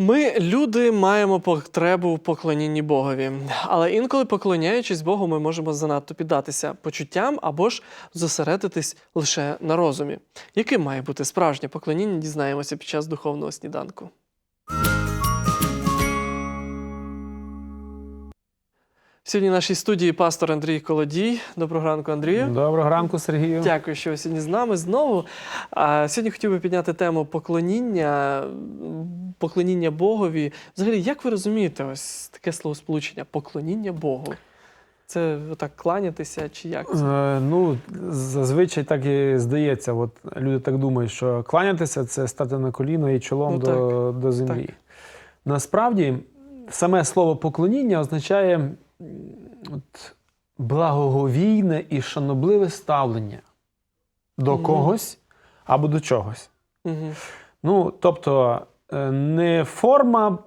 Ми, люди, маємо потребу в поклонінні Богові, але інколи, поклоняючись Богу, ми можемо занадто піддатися почуттям або ж зосередитись лише на розумі. Яким має бути справжнє поклоніння, дізнаємося під час духовного сніданку. Сьогодні в нашій студії пастор Андрій Колодій. Доброго ранку, Андрію. Доброго ранку, Сергію. Дякую, що ви сьогодні з нами знову. А, сьогодні хотів би підняти тему поклоніння, поклоніння Богові. Взагалі, як ви розумієте ось таке словосполучення поклоніння Богу? Це отак кланятися чи як? Е, ну, зазвичай так і здається. От люди так думають, що кланятися це стати на коліна і чолом Ну, до, до землі. Насправді, саме слово поклоніння означає от, благоговійне і шанобливе ставлення до Мгм. когось або до чогось. Угу. Ну, тобто, е, не форма,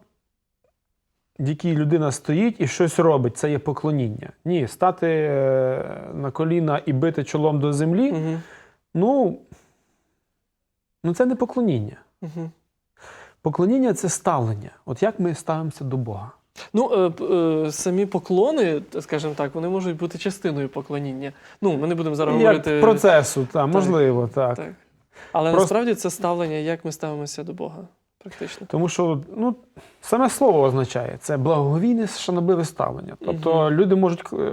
в якій людина стоїть і щось робить, це є поклоніння. Ні, стати е, на коліна і бити чолом до землі, Угу. ну, ну це не поклоніння. Угу. Поклоніння це ставлення. От як ми ставимося до Бога. Ну, е, е, самі поклони, скажімо так, вони можуть бути частиною поклоніння. Ну, ми не будемо зараз Як говорити. процесу, та, можливо, так. Так. Але Просто- насправді це ставлення, як ми ставимося до Бога, практично. Тому що ну, саме слово означає це благовійне шанобливе ставлення. Тобто Мгм. люди можуть е,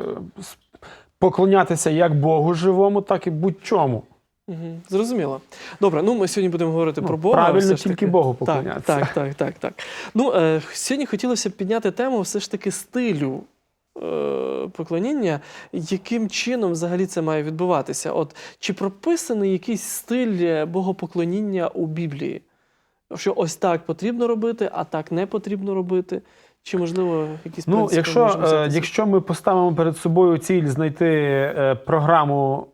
поклонятися як Богу живому, так і будь-чому. Угу. Зрозуміло. Добре, ну ми сьогодні будемо говорити Ну, про Бога. правильно тільки таки. Богу поклонятися. так, так, так, так. Ну, е, сьогодні хотілося б підняти тему все ж таки стилю. е, Поклоніння, яким чином взагалі це має відбуватися? От чи прописаний якийсь стиль е, богопоклоніння у Біблії? Що ось так потрібно робити, а так не потрібно робити? Чи можливо якісь Ну, принципи якщо, е, якщо ми поставимо перед собою ціль знайти е, програму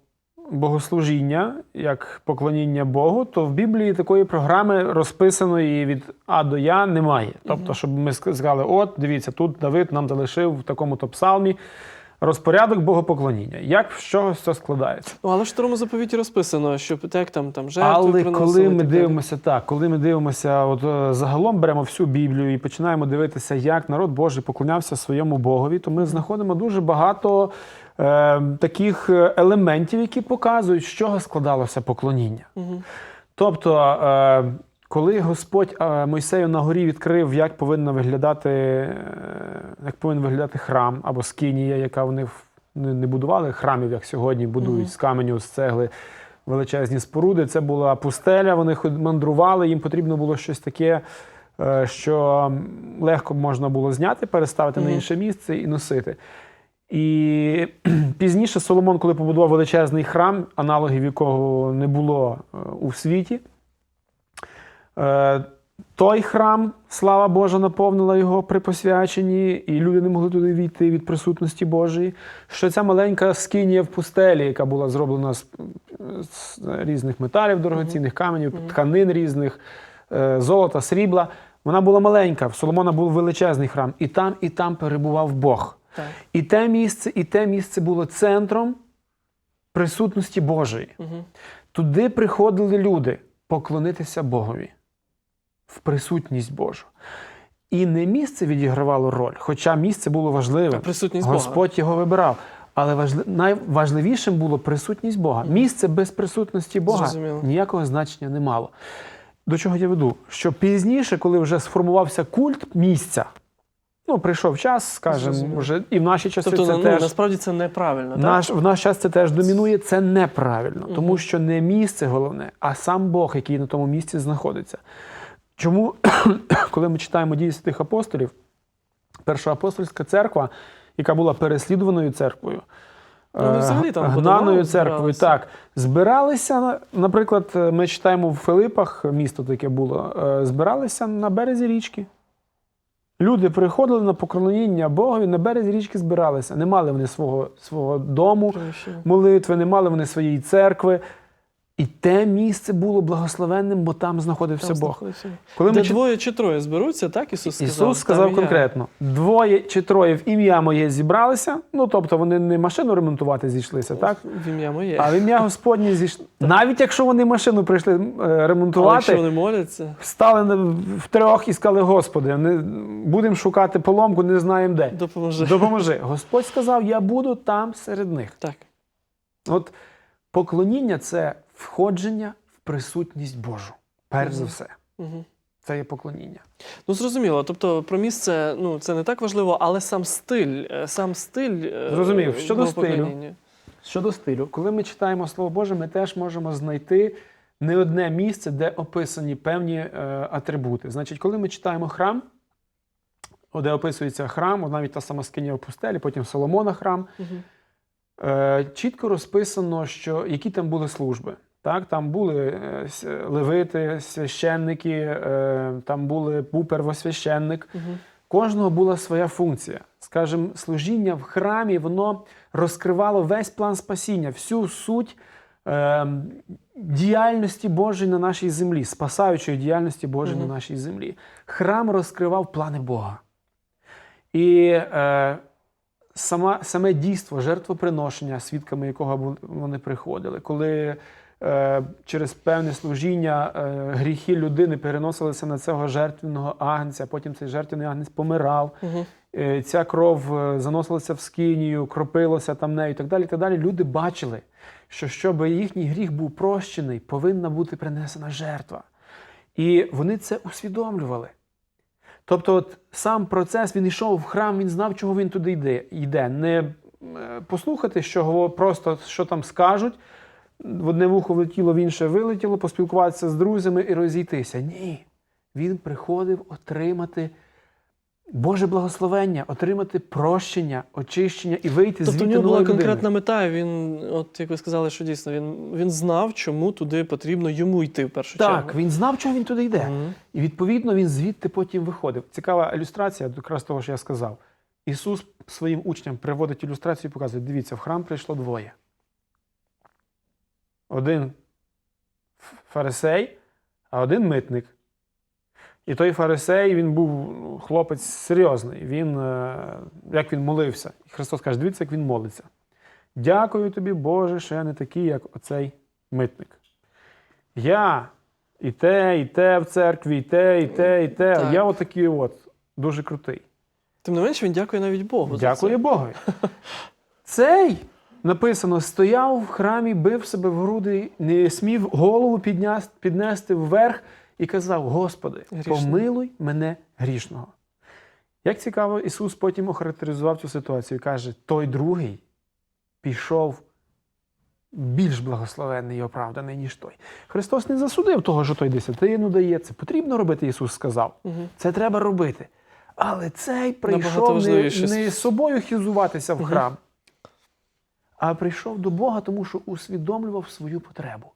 богослужіння як поклоніння Богу, то в Біблії такої програми розписаної від А до Я немає. Тобто, щоб ми сказали, от дивіться, тут Давид нам залишив в такому-то псалмі розпорядок богопоклоніння. Як з чогось це складається? Ну, але ж в старому заповіті розписано, що як там, там жертви Але коли ми так дивимося так, коли ми дивимося, от е, загалом беремо всю Біблію і починаємо дивитися, як народ Божий поклонявся своєму Богові, то ми знаходимо дуже багато е, таких е, елементів, які показують, з чого складалося поклоніння. Мгм. Тобто, е, коли Господь е, Мойсею на горі відкрив, як повинно виглядати, е, як повинен виглядати храм або скинія, яка вони не не будували храмів, як сьогодні будують Мгм. з каменю, з цегли величезні споруди. Це була пустеля, вони мандрували, їм потрібно було щось таке, е, що легко можна було зняти, переставити на інше місце і носити. І пізніше Соломон, коли побудував величезний храм, аналогів якого не було е, у світі, е, той храм, слава Божа, наповнила його при посвяченні, і люди не могли туди війти від присутності Божої. Що ця маленька скинія в пустелі, яка була зроблена з, з різних металів дорогоцінних каменів, тканин різних, е, золота, срібла. Вона була маленька. В Соломона був величезний храм. І там, і там перебував Бог. Так. І те місце, і те місце було центром присутності Божої. Мгм. Туди приходили люди поклонитися Богові в присутність Божу. І не місце відігравало роль, хоча місце було важливим. Присутність Бога. Господь його вибирав. Але важли... найважливішим було присутність Бога. Місце без присутності Бога Зрозуміло. ніякого значення не мало. До чого я веду? Що пізніше, коли вже сформувався культ місця, ну прийшов час, скажімо, вже і в наші часи Тобто, це ну, теж насправді це неправильно, так? наш, в наш час це теж домінує. Це неправильно, тому що не місце головне, а сам Бог, який на тому місці знаходиться. Чому, коли ми читаємо дії святих апостолів, перша апостольська церква, яка була переслідуваною церквою, Ну, е, взагалі там гнаною церквою, збиралися. так, збиралися, наприклад, ми читаємо в Филипах, місто таке було, е, збиралися на березі річки. Люди приходили на поклоніння Богові, на березі річки збиралися. Не мали вони свого, свого дому, молитви, не мали вони своєї церкви. І те місце було благословенним, бо там знаходився Там Бог. знаходиться. Коли Де ми чит- двоє чи троє зберуться, так Ісус сказав? Ісус сказав Там конкретно: двоє чи троє в ім'я моє зібралися. Ну тобто вони не машину ремонтувати зійшлися, так? В ім'я моє. А в ім'я Господнє зійшли. Навіть якщо вони машину прийшли е, ремонтувати, якщо вони моляться, Встали на- втрьох і сказали, Господи, не, будемо шукати поломку, не знаємо де. допоможи. Допоможи. Господь сказав, я буду там серед них. Так. От поклоніння це входження в присутність Божу. Перш за все. Угу. Це є поклоніння. Ну, зрозуміло. Тобто про місце ну, це не так важливо, але сам стиль, е, сам стиль. е, Зрозумів. Щодо богопоклоніння. Щодо стилю, коли ми читаємо Слово Боже, ми теж можемо знайти не одне місце, де описані певні е, атрибути. Значить, коли ми читаємо храм, де описується храм, навіть та сама скиня в пустелі, потім Соломона храм, Мгм. Е, чітко розписано, що які там були служби. Так, там були е, левити, священники, е, там були був первосвященник. Мгм. Кожного була своя функція. Скажімо, служіння в храмі воно розкривало весь план спасіння, всю суть е, діяльності Божої на нашій землі, спасаючої діяльності Божої Мгм. на нашій землі. Храм розкривав плани Бога. І е, сама, саме дійство жертвоприношення, свідками якого вони приходили, коли через певне служіння е, гріхи людини переносилися на цього жертвеного агнця, потім цей жертвений агнець помирав, е, ця кров е, заносилася в скинію, кропилася там нею і так далі. І так далі. Люди бачили, що щоб їхній гріх був прощений, повинна бути принесена жертва. І вони це усвідомлювали. Тобто, от сам процес він йшов в храм, він знав, чого він туди йде. йде. Не е, послухати, що просто що там скажуть, в одне вухо влетіло, в інше вилетіло, поспілкуватися з друзями і розійтися. Ні. Він приходив отримати Боже благословення, отримати прощення, очищення і вийти Тобто в звідти нього була людиною. конкретна мета. Він, от як ви сказали, що дійсно він, він знав, чому туди потрібно йому йти в першу чергу. Так, він знав, чого він туди йде. Мгм. І відповідно він звідти потім виходив. Цікава ілюстрація, якраз того, що я сказав. Ісус своїм учням приводить ілюстрацію і показує: дивіться, в храм прийшло двоє. Один фарисей, а один митник. І той фарисей, він був ну, хлопець серйозний. Він, е, як він молився. І Христос каже, дивіться, як він молиться. Дякую тобі, Боже, що я не такий, як оцей митник. Я і те, і те в церкві, і те, і те, і те. Так. Я отакий от, дуже крутий. Тим не менше, він дякує навіть Богу. за це. Богу. Цей написано: стояв в храмі, бив себе в груди, не смів голову піднести вверх і казав: Господи, Грішний. помилуй мене грішного. Як цікаво, Ісус потім охарактеризував цю ситуацію каже: той другий пішов більш благословенний і оправданий, ніж той. Христос не засудив того, що той десятину дає. Це потрібно робити, Ісус сказав. Мгм. Це треба робити. Але цей прийшов не, не собою хізуватися в Мгм. храм, а прийшов до Бога, тому що усвідомлював свою потребу.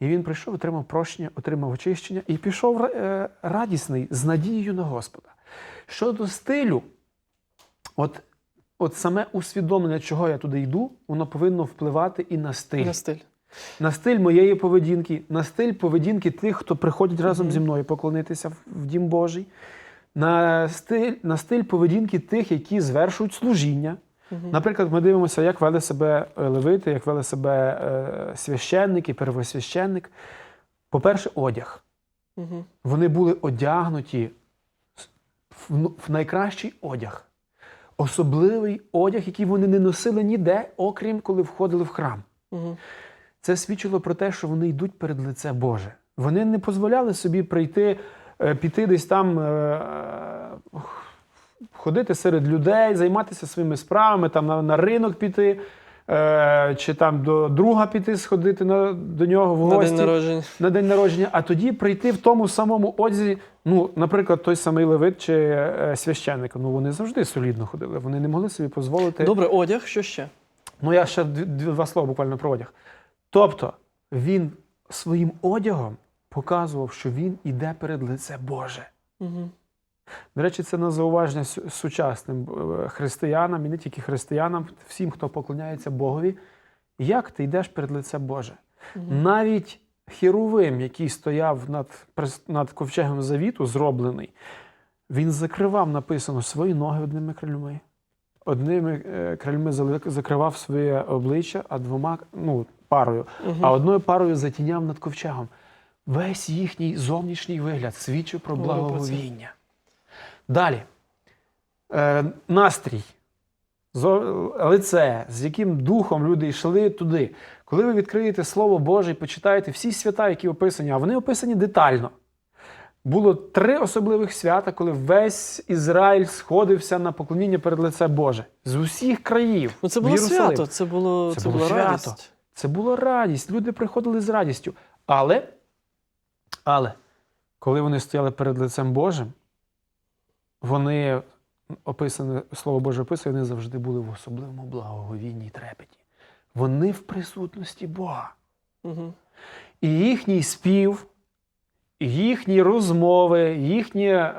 І він прийшов, отримав прощення, отримав очищення і пішов е, радісний з надією на Господа. Щодо стилю, от, от саме усвідомлення, чого я туди йду, воно повинно впливати і на стиль На стиль. на стиль моєї поведінки, на стиль поведінки тих, хто приходять разом Мгм. зі мною поклонитися в- в Дім Божий, на стиль, на стиль поведінки тих, які звершують служіння. Наприклад, ми дивимося, як вели себе е, левити, як вели себе е, священники, первосвященник. По-перше, одяг. Мгм. Вони були одягнуті в, ну, найкращий одяг. Особливий одяг, який вони не носили ніде, окрім коли входили в храм. Мгм. Це свідчило про те, що вони йдуть перед лице Боже. Вони не дозволяли собі прийти, е, піти десь там, ходити серед людей, займатися своїми справами, там на, на ринок піти, е, чи там до друга піти, сходити на, до нього в На день народження. на день народження, а тоді прийти в тому самому одязі. Ну, наприклад, той самий левит чи е, священник. Ну вони завжди солідно ходили. Вони не могли собі дозволити. Добре, одяг, що ще? Ну, я ще два слова буквально про одяг. Тобто, він своїм одягом показував, що він іде перед лице Боже. Мгм. До речі, це на зауваження сучасним е, християнам і не тільки християнам, всім, хто поклоняється Богові. Як ти йдеш перед лице Боже? Мгм. Навіть Херовим, який стояв над, над ковчегом завіту, зроблений, він закривав, написано, свої ноги одними крильми. Одними е, крильми закривав своє обличчя, а двома ну, парою, Мгм. а одною парою затіняв над ковчегом. Весь їхній зовнішній вигляд свідчив про благоговіння. Далі. Е, настрій, лице, з яким духом люди йшли туди. Коли ви відкриєте Слово Боже і почитаєте всі свята, які описані, а вони описані детально. Було три особливих свята, коли весь Ізраїль сходився на поклоніння перед лице Боже з усіх країв. Ну, це було свято, це було, Це це було свято. радість. Це була радість. Люди приходили з радістю. Але, але коли вони стояли перед лицем Божим, вони описане, Слово Боже описує, вони завжди були в особливому благоговінні трепеті. Вони в присутності Бога. Угу. І їхній спів, їхні розмови, їхня,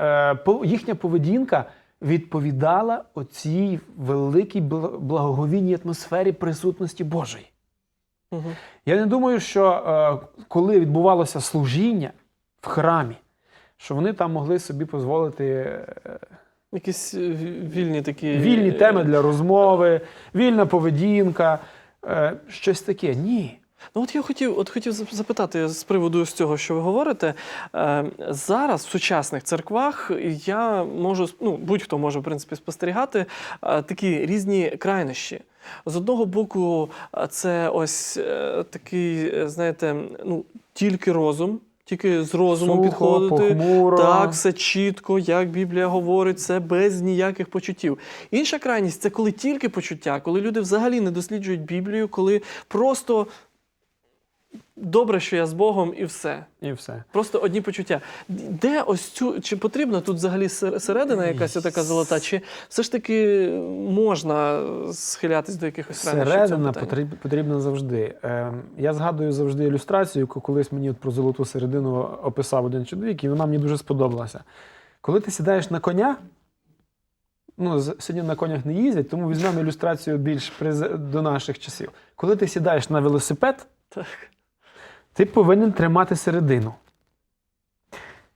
е, їхня поведінка відповідала оцій великій бла- благоговінній атмосфері присутності Божої. Угу. Я не думаю, що е, коли відбувалося служіння в храмі, що вони там могли собі дозволити е, Якісь е, вільні такі. вільні е, теми для розмови, вільна поведінка, щось таке. Ні. Ну, от я хотів, от хотів запитати з приводу з цього, що ви говорите. Е, зараз в сучасних церквах я можу, ну, будь-хто може в принципі спостерігати е, такі різні крайнощі. З одного боку, це ось е, такий, знаєте, ну, тільки розум, тільки з розумом Сухо, підходити. похмуро. Так, все чітко, як Біблія говорить, це без ніяких почуттів. Інша крайність це коли тільки почуття, коли люди взагалі не досліджують Біблію, коли просто добре, що я з Богом, і все. І все. Просто одні почуття. Де ось цю чи потрібна тут взагалі середина якась така золота, чи все ж таки можна схилятись до якихось крайнощів в Середина потрібна завжди. Е, я згадую завжди ілюстрацію, яку колись мені про золоту середину описав один чоловік, і вона мені дуже сподобалася. Коли ти сідаєш на коня, ну, сьогодні на конях не їздять, тому візьмемо ілюстрацію більш до наших часів. Коли ти сідаєш на велосипед, Так. Ти повинен тримати середину.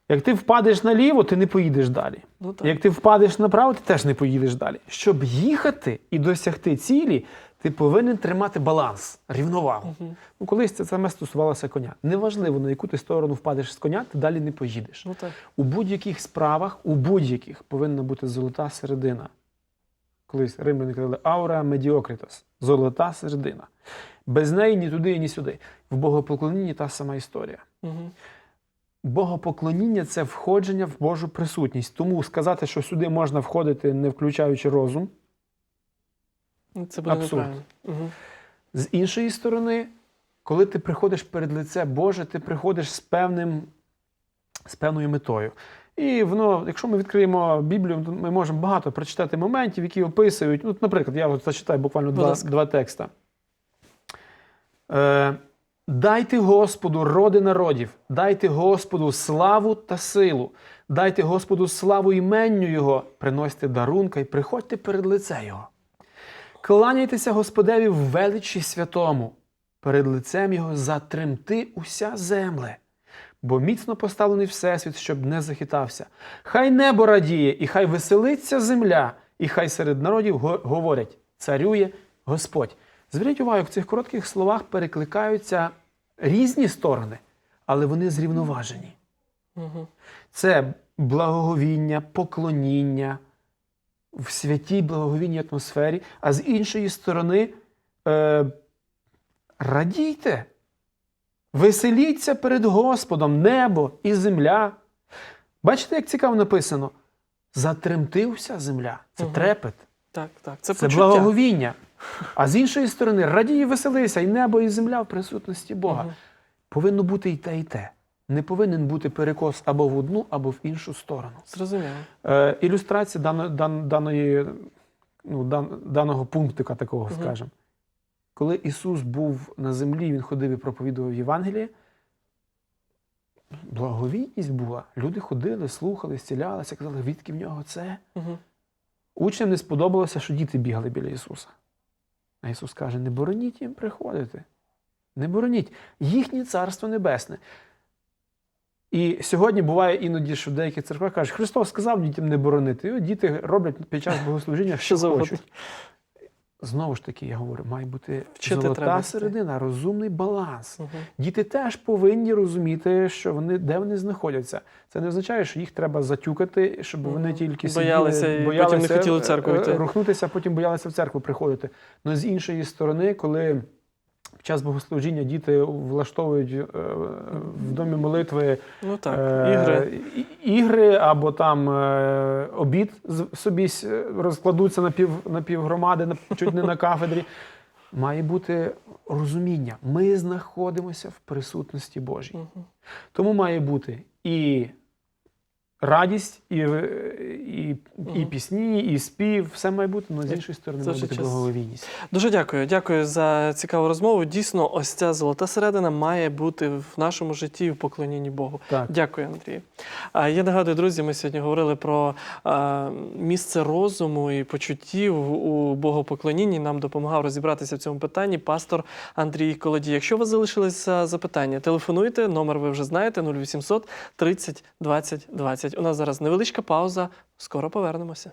Як ти впадеш наліво, ти не поїдеш далі. Ну, так. Як ти впадеш направо, ти теж не поїдеш далі. Щоб їхати і досягти цілі, ти повинен тримати баланс, рівновагу. Мгм. Ну, колись це саме стосувалося коня. Неважливо, на яку ти сторону впадеш з коня, ти далі не поїдеш. Ну, так. У будь-яких справах, у будь-яких повинна бути золота середина. Колись римляни казали аура медіокритас золота середина. Без неї ні туди, ні сюди. В богопоклонінні та сама історія. Угу. Богопоклоніння це входження в Божу присутність. Тому сказати, що сюди можна входити, не включаючи розум. Це буде Абсурд. Угу. З іншої сторони, коли ти приходиш перед лице Боже, ти приходиш з певним, з певною метою. І воно, якщо ми відкриємо Біблію, то ми можемо багато прочитати моментів, які описують. Ну, наприклад, я зачитаю буквально два, два текста. Е, Дайте Господу, роди народів, дайте Господу славу та силу, дайте Господу славу іменню Його, приносьте дарунка і приходьте перед лице Його. Кланяйтеся Господеві в величі святому, перед лицем Його затремти уся земле, бо міцно поставлений Всесвіт, щоб не захитався. Хай небо радіє, і хай веселиться земля, і хай серед народів говорять: царює Господь. Зверніть увагу, в цих коротких словах перекликаються різні сторони, але вони зрівноважені. Угу. Це благоговіння, поклоніння в святій благоговінній атмосфері, а з іншої сторони, е, радійте, веселіться перед Господом, небо і земля. Бачите, як цікаво написано? Затремтився земля. Це Мгм. трепет, Так, так. Це, це почуття. благоговіння. А з іншої сторони, радій і веселися, і небо, і земля в присутності Бога. Мгм. Повинно бути і те, і те. Не повинен бути перекос або в одну, або в іншу сторону. Зрозуміло. Е, ілюстрація дано, дан, даної, ну, дан, даного пунктика такого, Мгм. скажімо. Коли Ісус був на землі, Він ходив і проповідував Євангеліє, благовійність була. Люди ходили, слухали, зцілялися, казали, відки в нього це. Угу. Учням не сподобалося, що діти бігали біля Ісуса. А Ісус каже: не бороніть їм приходити. Не бороніть. Їхнє царство небесне. І сьогодні буває іноді, що в деяких церквах кажуть, Христос сказав дітям не боронити. І от діти роблять під час богослужіння, що, Що хочуть. Знову ж таки, я говорю, має бути Вчити золота треба. середина, розумний баланс. Угу. Діти теж повинні розуміти, що вони де вони знаходяться. Це не означає, що їх треба затюкати, щоб вони тільки Боялися сиділи, і потім не хотіли в церкву е, йти. рухнутися, а потім боялися в церкву приходити. Ну з іншої сторони, коли під час богослужіння діти влаштовують е, в домі молитви Ну так, е, ігри. ігри або там е, обід собі розкладуться на пів на півгромади, на чуть не на кафедрі. Має бути розуміння. Ми знаходимося в присутності Божій. Тому має бути і радість, і, е, і, і пісні, і спів. Все має бути, але з іншої сторони має бути благовійність. Дуже дякую. Дякую за цікаву розмову. Дійсно, ось ця золота середина має бути в нашому житті і в поклонінні Богу. Так. Дякую, Андрій. А я нагадую, друзі, ми сьогодні говорили про а, місце розуму і почуттів у богопоклонінні. Нам допомагав розібратися в цьому питанні пастор Андрій Колодій. Якщо у вас залишилися запитання, телефонуйте. Номер ви вже знаєте 0800 30 20 20. У нас зараз невеличка пауза. Скоро повернемося.